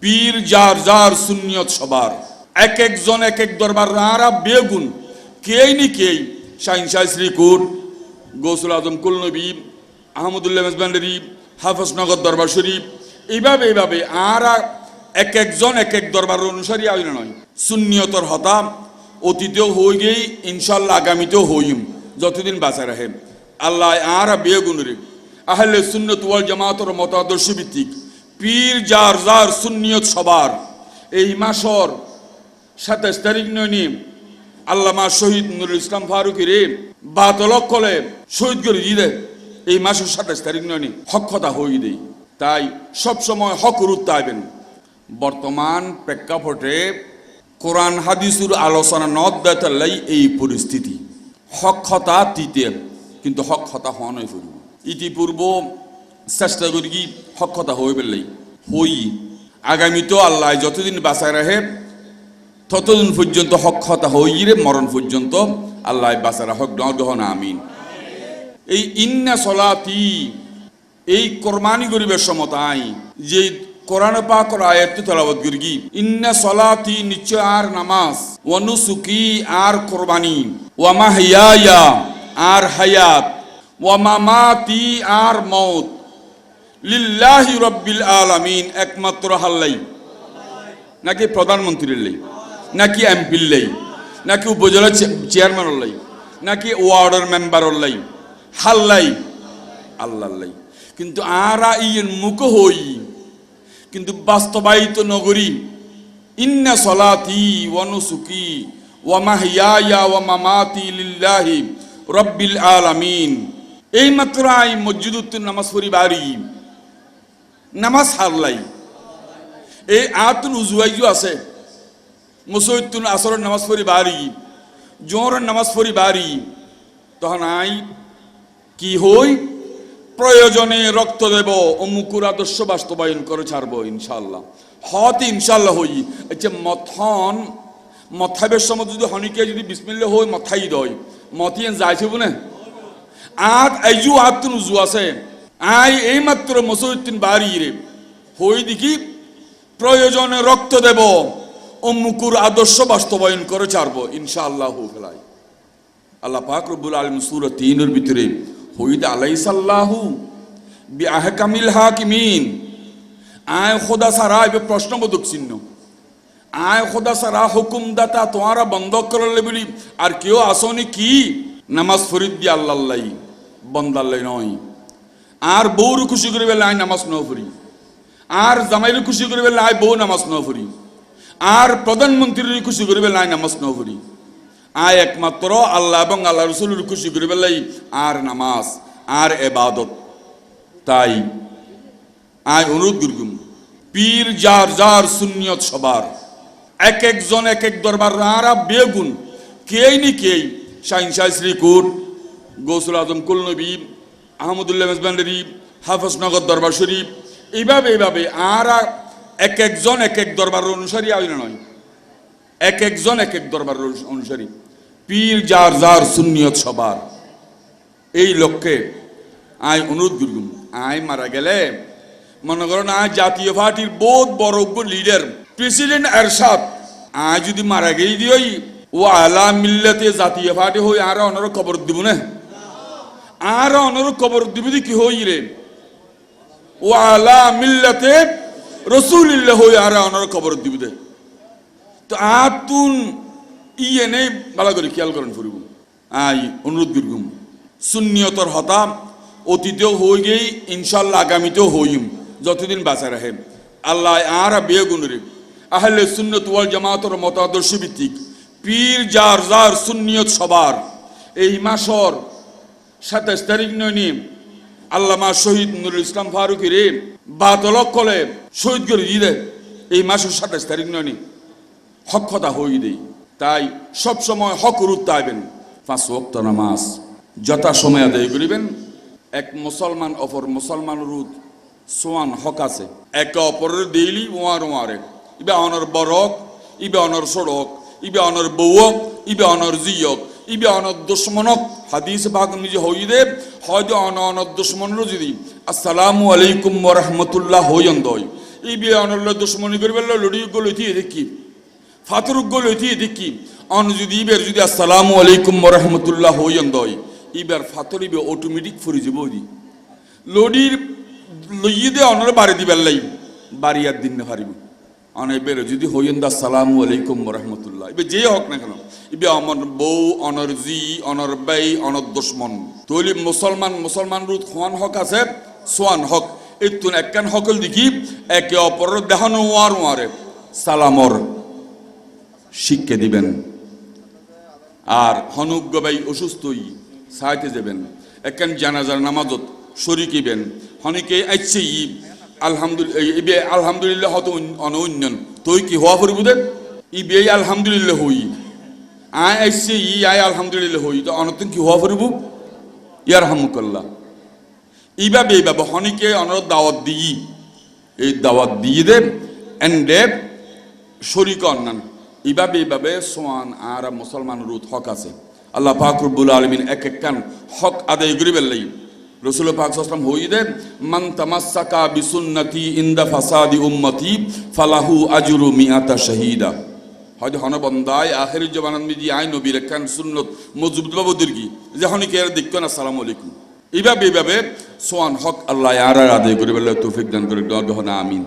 পীর, যার যার সুন্নিয়ত সবার। এক একজন, এক এক দরবার রাঁরা বেগুন। কেই নি কেই? শাহিন শাহ শ্রীকুট, গৌসুল আজম কুলনবী, আহমদুল্লাহ মেজবান্ডারি হাফজনগর দরবার শরীফ। এইভাবে এইভাবে আরা এক একজন, এক এক দরবার অনুসারী আইন নয়। সুন্নিয়তর হতা অতীতেও হয়ে গেই ইনশাল্লাহ আগামীতেও হইম। যতদিন বাঁচা রাখে আল্লাহ আরা বেগুনরে আহলে সুন্নত ওয়াল জামাতর মতাদর্শ ভিত্তিক পীর যার যার সুন্নিয়ত সবার। এই মাসর সাতাশ তারিখ নয়নি আল্লামা শহীদ নুরুল ইসলাম ফারুকি রে বাতলক কলে শহীদ করে দিয়ে এই মাসের সাতাশ তারিখ নয়নি হক্ষতা হই দেই। তাই সবসময় হক উত্তাইবেন বর্তমান প্রেক্ষাপটে কোরআন হাদিসুর আলোচনা নদ দেতাল্লাই এই পরিস্থিতি। হক্ষতা তিতে, কিন্তু হক্ষতা হওয়া নয় ইতিপূর্ব চেষ্টা করি কি হক্ষতা হয়ে পেলাই হই আগামীতেও আল্লাহ যতদিন বাঁচায় রাখে ততদিন পর্যন্ত হক্ষতা হইরে মরণ পর্যন্ত আল্লাহ বাঁচারা হক গ্রহণ আমিন। এই ইন্না সলাতি এই কোরবানি গরিবের সমতাই যে কোরআন পাকর আয়াত তেলাওয়াত করি ইন্না সলাতি নিশ্চয় আর নামাজ ওয়ানুসুকি আর কোরবানি ওয়ামা হিয়ায়া আর হায়াত ওয়ামামাতি আর মৌত লিল্লাহি রব্বিল আলামিন একমাত্র হাল্লাই। নাকি প্রধানমন্ত্রীর লাই, নাকি এমপির লাই, নাকি উপজেলা চেয়ারম্যানের লাই, নাকি ওয়ার্ডের মেম্বারের লাই, হাল্লাই আল্লাহ লাই। কিন্তু আরা ইয়ের মুখ হই, কিন্তু বাস্তবায়িত নগরী, ইন্না সলাতি ওয়ানুসুকি ওয়া মাহিয়ায়া ওয়া মামাতি লিল্লাহি রব্বিল আলামিন। এই মাত্র আই মসজিদুত্তুর নামাজ পড়ি বাড়ি। নামাজ হারলাই এই আতুন উজুয়াইজু আছে। মুসৈতুন আসরের নামাজ পড়ি বাড়ি। জোহরের নামাজ পড়ি বাড়ি। তখন আই, কি হই? প্রয়োজনে রক্ত দেব, অমুকুর আদর্শ বাস্তবায়ন করে ছাড়বো ইনশাল্লাহ হত ইনশাল্লাহ হই। আচ্ছা মথন মথাবের সময় যদি হনিকে যদি বিসমিল্লা হই মথাই দই মথিয়ে যাইছে বুনে? আত আইজু আতুন উজু আছে আই এই মাত্র মসউদ্দিন বাড়ি হই দেখি প্রয়োজনে রক্ত দেব অমুকুর আদর্শ বাস্তবায়ন করে ছাড়বো ইনশাআল্লাহ ফেলাই আল্লাহ পাক রব্বুল আলম সুর তিনের ভিতরে হইদ আলাইসাল্লাহু বি আহকামিল হাকিমিন আয় খোদা সারা এবে প্রশ্নবোধক চিহ্ন আয় খোদা সারা হুকুমদাতা তোমারা বন্ধ করলে বলি আর কেউ আসনি কি নামাজ ফরিদ দি আল্লাহ বন্দাল্লাই নয় আর বউর খুশি করিবে লাই নামাজ ন ফরি আর জামাইর খুশি করিবে লাই বউ নামাজ ন ফরি আর প্রধানমন্ত্রীর খুশি করিবে লাই নামাজ ন ফরি আয় একমাত্র আল্লাহ এবং আল্লাহ রসুলের খুশি করিবে লাই আর নামাজ, আর এবাদত। তাই আয় অনুরোধ করগুম পীর যার যার সুন্নিয়ত সবার, এক একজন এক এক দরবার আরা বেগুন, কেই নি কেই, শাহিন শাহ শ্রীকুট, গৌসুল আজম কুলনবী আহমদুল্লাহ মেজবান্ডারি হাফজনগর দরবার শরীফ। এইভাবে এইভাবে আর এক একজন এক এক দরবার অনুসারী আইন নয়? এক একজন এক এক দরবার অনুসারী। পীর, যার যার সুন্নিয়ত সবার। এই লক্ষ্যে আয় অনুরোধ করগুম আয় মারা গেলে মনে করেন আয় জাতীয় পার্টির বহুত বড় লিডার প্রেসিডেন্ট এরশাদ। আয় যদি মারা গেই দিই ও আলা মিল্লাতে জাতীয় পার্টি হই আর অনার খবর দিব না। আর অনর কবর দিবি কি হই রে ও আলা মিল্লাতে রসুলিল্লাহ হই আর অনর কবর দিবি তো আতুন ইয়ে নেই, ভালো করে খেয়াল করেন ফুরিব। আই, অনুরোধ করগুম শূন্যতর হতা অতীতেও হই গেই ইনশাল্লাহ আগামীতেও হইম, যতদিন বাঁচা রাখে আল্লাহ আর বিয়ে গুণরে আহলে সুন্নত ওয়াল জামাতর মতাদর্শ ভিত্তিক, পীর যার যার সুন্নিয়ত সবার, এই মাসর সাতাশ তারিখ নয়নি আল্লামা শহীদ নুরুল ইসলাম ফারুকি রে বাতলক কলে শহীদ করে দিয়ে এই মাসের সাতাশ তারিখ নয়নি হক্ষতা হই দেই। তাই সব সময় হক উত্তাইবেন পাঁচ ওক্ত নামাজ। যথা সময় আদায় করিবেন। এক মুসলমান অপর মুসলমান রুদ, সোয়ান হক আছে। একে অপরের দেইলি ওয়ার ওয়ারে। ইবে অনর বরক, ইবে অনর সড়ক ইবে অনর বৌক ইবে অনর জিয়ক। ইবে অনর দুশ্মনক হাদিস ভাগ নিজে হইদে হয়তো অন অনর দুশ্মনর যদি আসসালামু আলাইকুম রাহমাতুল্লাহ হইন দই। ই বিয়ে অনল্য দুশ্মনী করি বলল লড়ি গলতি দেখি। ফাতরুক গলতি দেখি। অন যদি ইবের যদি আসসালামু আলাইকুম রহমতুল্লাহ হইয়ন দয় ইবার ফাতর ইবে অটোমেটিক ফুরি যাব দি লড়ির লইয়ে দে অনর বাড়ি দিবার লাই, বাড়ি আর দিন না পারিব। অনে বেরো যদি হইয়ন দা সালামু আলাইকুম রহমতুল্লাহ। ইবে যে হোক না কেন ইবে অমর বউ, অনর জি, অনর বাই, অনর দুশ্মন। তৈলি মুসলমান মুসলমান রুত খোয়ান হক আছে, সোয়ান হক। ইতুন একখান হকল দেখি, একে অপরের দেহানো ওয়ার ওয়ারে। সালামর শিখকে দিবেন। আর হনুজ্ঞ ভাই অসুস্থই সাহায্যে যাবেন। একখান জানাজার নামাজত শরিকিবেন হনিকে আইছে আলহামদুলিল্লাহ আলহামদুলিল্লাহ হত অনন্যন তুই কি হওয়া ফুরবু দে? ইবে আলহামদুলিল্লাহ হই। আয় আইছে ই আয় আলহামদুলিল্লাহ হই। তো অনতন কি হওয়া ফুরবু? ইয়ার হামুকাল্লাহ এইভাবে এইভাবে হনিকে অনর দাওয়াত দিই। এই দাওয়াত দিয়ে দেব এন্ডে শরিক অন্যান। এইভাবে এইভাবে সোয়ান আর মুসলমান রুত হক আছে। আল্লাহ পাক রব্বুল আলমিন এক এক হক আদায় করি বেল্লাই রসুল পাকসাম হইদে হই দে মান তামাসাকা বিসুন্নতি ইন্দা ফাসাদি উম্মতি, ফালাহু আজরু মিয়াতা শাহিদা। হয়তো হন বন্দায় আখের জবানান মিদি আই নবীর একখান সুন্নত মজুবুদ বাবু দুর্গি যে হনিকে এর দেখবেন আসসালামু আলাইকুম। এইভাবে এইভাবে সোয়ান হক আল্লাহ আর আদায় করে বেল্লাই তৌফিক দান করে গহনা আমিন।